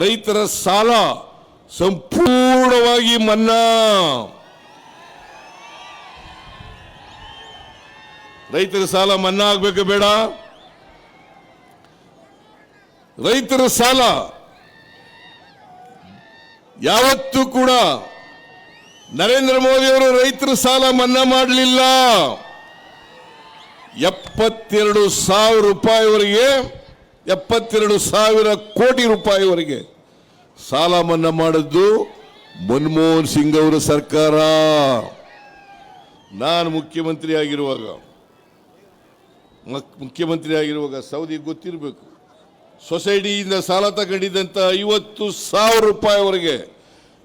ರೈತರ ಸಾಲ ಸಂಪೂರ್ಣವಾಗಿ ಮನ್ನಾ. ರೈತರ ಸಾಲ ಮನ್ನಾ ಆಗ್ಬೇಕು ಬೇಡ. ರೈತರ ಸಾಲ ಯಾವತ್ತೂ ಕೂಡ ನರೇಂದ್ರ ಮೋದಿ ಅವರು ರೈತರ ಸಾಲ ಮನ್ನಾ ಮಾಡಲಿಲ್ಲ. ಎಪ್ಪತ್ತೆರಡು ಸಾವಿರ ರೂಪಾಯಿವರೆಗೆ ಎಪ್ಪತ್ತೆರಡು ಸಾವಿರ ಕೋಟಿ ರೂಪಾಯಿವರೆಗೆ ಸಾಲ ಮನ್ನಾ ಮಾಡಿದ್ದು ಮನಮೋಹನ್ ಸಿಂಗ್ ಅವರ ಸರ್ಕಾರ. ನಾನು ಮುಖ್ಯಮಂತ್ರಿ ಆಗಿರುವಾಗ ಮುಖ್ಯಮಂತ್ರಿ ಆಗಿರುವಾಗ ಸೌದಿ ಗೊತ್ತಿರಬೇಕು. ಸೊಸೈಟಿಯಿಂದ ಸಾಲ ತಗೊಂಡಿದ್ದಂಥ ಐವತ್ತು ಸಾವಿರ ರೂಪಾಯಿವರೆಗೆ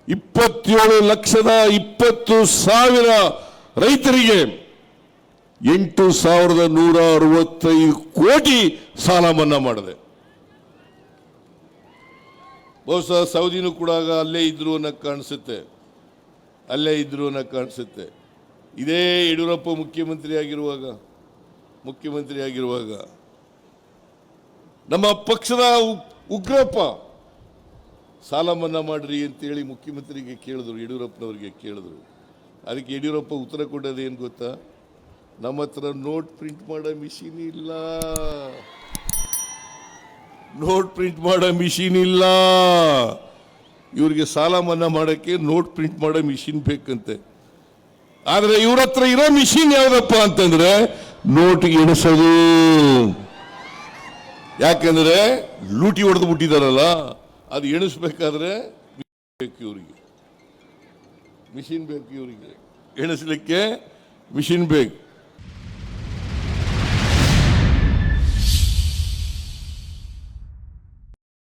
ಇಪ್ಪತ್ತೇಳು ಲಕ್ಷದ ಇಪ್ಪತ್ತು ಸಾವಿರ ರೈತರಿಗೆ ಎಂಟು ಸಾವಿರದ ನೂರ ಅರವತ್ತೈದು ಕೋಟಿ ಸಾಲ ಮನ್ನಾ ಮಾಡಿದೆ. ಬಹುಶಃ ಸೌದಿನೂ ಕೂಡ ಅಲ್ಲೇ ಇದ್ರು ಅನ್ನೋ ಕಾಣಿಸುತ್ತೆ. ಅಲ್ಲೇ ಇದ್ರು ಅನ್ನೋ ಕಾಣಿಸುತ್ತೆ. ಇದೇ ಯಡಿಯೂರಪ್ಪ ಮುಖ್ಯಮಂತ್ರಿ ಆಗಿರುವಾಗ ಮುಖ್ಯಮಂತ್ರಿ ಆಗಿರುವಾಗ ನಮ್ಮ ಪಕ್ಷದ ಉಗ್ರಪ್ಪ ಸಾಲ ಮನ್ನಾ ಮಾಡ್ರಿ ಅಂತೇಳಿ ಮುಖ್ಯಮಂತ್ರಿಗೆ ಕೇಳಿದ್ರು, ಯಡಿಯೂರಪ್ಪನವ್ರಿಗೆ ಕೇಳಿದ್ರು. ಅದಕ್ಕೆ ಯಡಿಯೂರಪ್ಪ ಉತ್ತರ ಕೊಟ್ಟದೇನು ಗೊತ್ತಾ? ನಮ್ಮ ಹತ್ರ ನೋಟ್ ಪ್ರಿಂಟ್ ಮಾಡೋ ಮಿಷಿನ್ ಇಲ್ಲ. ನೋಟ್ ಪ್ರಿಂಟ್ ಮಾಡೋ ಮಿಷಿನ್ ಇಲ್ಲ. ಇವರಿಗೆ ಸಾಲ ಮನ್ನಾ ಮಾಡೋಕ್ಕೆ ನೋಟ್ ಪ್ರಿಂಟ್ ಮಾಡೋ ಮಿಷಿನ್ ಬೇಕಂತೆ. ಆದರೆ ಇವ್ರ ಹತ್ರ ಇರೋ ಮಿಷಿನ್ ಯಾವುದಪ್ಪ ಅಂತಂದ್ರೆ ನೋಟ್ ಎಣಿಸೋದು. ಯಾಕಂದ್ರೆ ಲೂಟಿ ಹೊಡೆದು ಬಿಟ್ಟಿದಾರಲ್ಲ ಅದು ಎಣಿಸ್ಬೇಕಾದ್ರೆ ಬೇಕು ಇವರಿಗೆ. ಮಿಷಿನ್ ಬೇಕು ಇವರಿಗೆ. ಎಣಿಸ್ಲಿಕ್ಕೆ ಮಿಷಿನ್ ಬೇಕು.